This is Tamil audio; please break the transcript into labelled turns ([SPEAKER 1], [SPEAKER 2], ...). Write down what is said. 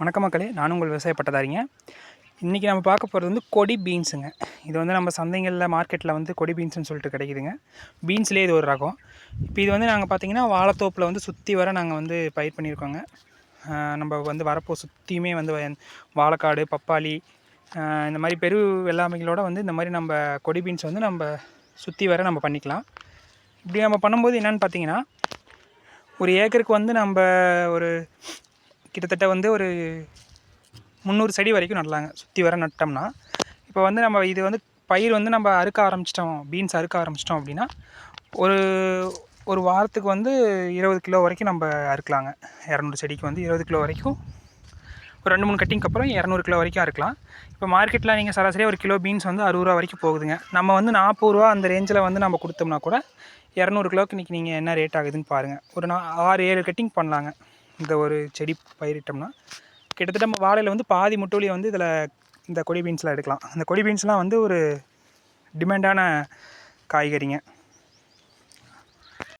[SPEAKER 1] வணக்க மக்களே நானும் உங்கள் விவசாய பட்டதாரிங்க. இன்றைக்கி நம்ம பார்க்க போகிறது வந்து கொடி பீன்ஸுங்க. இது வந்து நம்ம சந்தைகளில் மார்க்கெட்டில் வந்து கொடி பீன்ஸ்னு சொல்லிட்டு கிடைக்குதுங்க. பீன்ஸ்லேயே இது ஒரு ரகம். இப்போ இது வந்து நாங்கள் பார்த்தீங்கன்னா வாழைத்தோப்பில் வந்து சுற்றி வர நாங்கள் வந்து பயிர் பண்ணியிருக்கோங்க. நம்ம வந்து வரப்போ சுற்றியுமே வந்து வய- வாழைக்காடு பப்பாளி இந்த மாதிரி பெரு வெள்ளாமைகளோட வந்து இந்த மாதிரி நம்ம கொடி பீன்ஸ் வந்து நம்ம சுற்றி வர நம்ம பண்ணிக்கலாம். இப்படி நம்ம பண்ணும்போது என்னென்னு பார்த்தீங்கன்னா ஒரு ஏக்கருக்கு வந்து நம்ம ஒரு கிட்டத்தட்ட வந்து ஒரு முந்நூறு செடி வரைக்கும் நடலாங்க சுற்றி வர நட்டோம்னா இப்போ வந்து நம்ம இது வந்து பயிர் வந்து நம்ம அறுக்க ஆரம்பிச்சிட்டோம் பீன்ஸ் அறுக்க ஆரம்பிச்சிட்டோம் அப்படின்னா ஒரு ஒரு வாரத்துக்கு வந்து இருபது கிலோ வரைக்கும் நம்ம அறுக்கலாங்க. இரநூறு செடிக்கு வந்து இருபது கிலோ வரைக்கும். ஒரு ரெண்டு மூணு கட்டிங்க்கு அப்புறம் இரநூறு கிலோ வரைக்கும் அறுக்கலாம். இப்போ மார்க்கெட்டில் நீங்கள் சராசரியாக ஒரு கிலோ பீன்ஸ் வந்து அறுபது ரூபா வரைக்கும் போகுதுங்க. நம்ம வந்து நாற்பது ரூபா அந்த ரேஞ்சில் வந்து நம்ம கொடுத்தோம்னா கூட இரநூறு கிலோக்கு இன்றைக்கி நீங்கள் என்ன ரேட் ஆகுதுன்னு பாருங்கள் ஒரு நா ஆறு ஏழு கட்டிங் பண்ணலாங்க. இந்த ஒரு செடி பயிரிட்டோம்னா கிட்டத்தட்ட நம்ம வாழையில் வந்து பாதி முட்டோலியை வந்து இதில் இந்த கொடி பீன்ஸில் எடுக்கலாம். அந்த கொடி பீன்ஸ்லாம் வந்து ஒரு டிமாண்டான காய்கறிங்க.